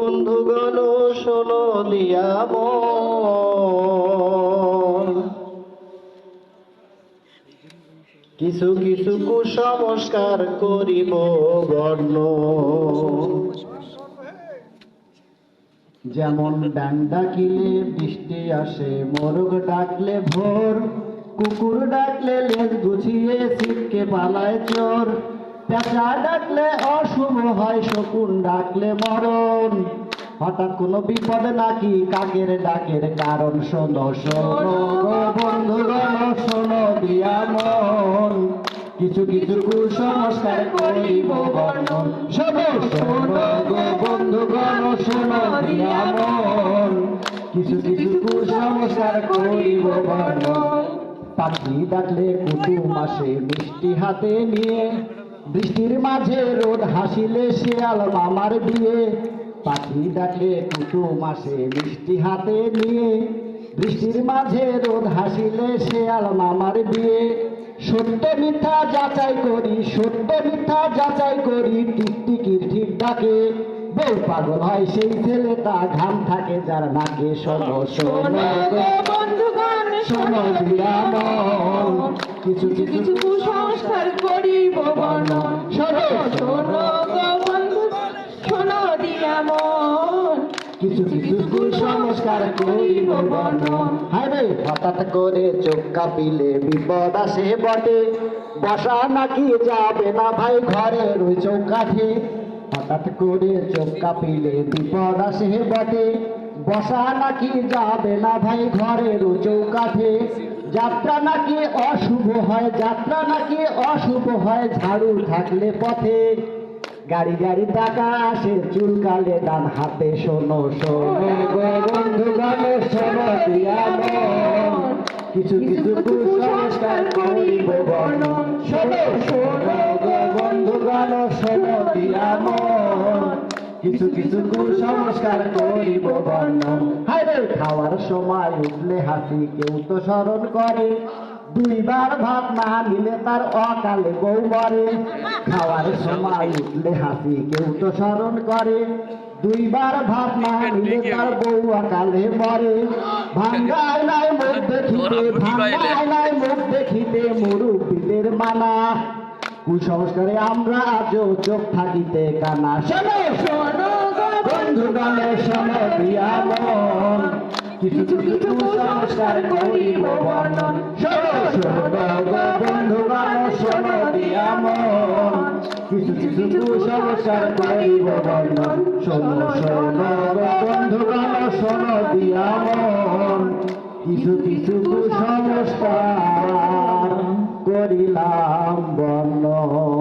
বন্ধুগণ, শোনো কিছু কিছু কুসংস্কার করিব বর্ণ। যেমন ডাং ডাকিলে বৃষ্টি আসে, মোরগ ডাকলে ভোর, কুকুর ডাকলে লেজ গুছিয়ে ছিটকে পালায় চোর। পেঁচা ডাকলে অশুভ হয়, শকুন ডাকলে মরণ। হঠাৎ কোনো বিপদ নাকি? কাকের ডাকের কারণ শোনো শোনো গো বন্ধুগণ, শোনো, দিয়া মন। কিছু কিছু কুসংস্কার করিব বর্ণন। শোনো শোনো গো শোনো, দিয়া মন। কিছু কিছু কুসংস্কার করিব বর্ণন। পাখি ডাকলে কুটুম আসে মিষ্টি হাতে নিয়ে। বৃষ্টির মাঝে রোদ হাসিলে শিয়াল মামার বিয়ে। পাখি ডাকে কুটুম মাসে মিষ্টি হাতে নিয়ে। বৃষ্টির মাঝে রোদ হাসিলে শেয়াল মামার বিয়ে। সত্য মিথ্যা যাচাই করি, সত্য মিথ্যা যাচাই করি, টিকটিকির ঠিক ডাকে। বউ পাগল হয় সেই ছেলে ছেলেটা, ঘাম থাকে যার নাকে, শোনো শোনো মন কিছু কিছু কুসংস্কার করিব বর্ণন শোনো শোনো বন্ধু শোনো দিয়া মন কিছু কিছু কুসংস্কার করিব বর্ণন হায় রে হঠাৎ করে চোখ কাঁপিলে বিপদ আসে বটে। বসা নাকি যাবে না ভাই ঘরের ওই চৌকাঠে। হঠাৎ করে চোখ কাঁপিলে বিপদ আসে বটে। বসা নাকি যাবে না ভাই ঘরের চৌকাঠে? যাত্রা নাকি অশুভ হয়, যাত্রা নাকি অশুভ হয়, ঝাড়ু থাকলে পথে। গাড়ি গাড়ি টাকা আসে চুলকালে ডান হাতে, শোনো শোনো বন্ধু কিছু কিছু কুসংস্কার করিব বর্ণন শোনো শোনো বন্ধু, গান শোনো, দিয়া কিছু কিছু কুসংস্কার করিব বর্ণন হাইরে খাওয়ার সময় উঠলে হাসি কেউ তো স্মরণ করে। দুইবার ভাত না নিলে তার অকালে বউ মরে। খাওয়ার সময় উঠলে হাসি কেউ তো স্মরণ করে। দুইবার ভাত না নিলে তার বউ অকালে মরে। ভাঙ্গায় নাই মুখ দেখিতে ভাঙ্গায় নাই মুখ দেখিতে মুরুব্বীদের মানা। কুসংস্কারে আমরা আজও চোখ থাকিতে কানা। শোনো শোনো গো বন্ধু। গানে শোনো দিয়া মন কিছু কিছু কুসংস্কার করিব বর্ণন শোনো শোনো বন্ধু গান শোনো দিয়া মন কিছু কিছু কুসংস্কার করিব বর্ণন শোনো শোনো গো বন্ধু গান শোনো মন কিছু কিছু কুসংস্কার করিলাম বর্ণন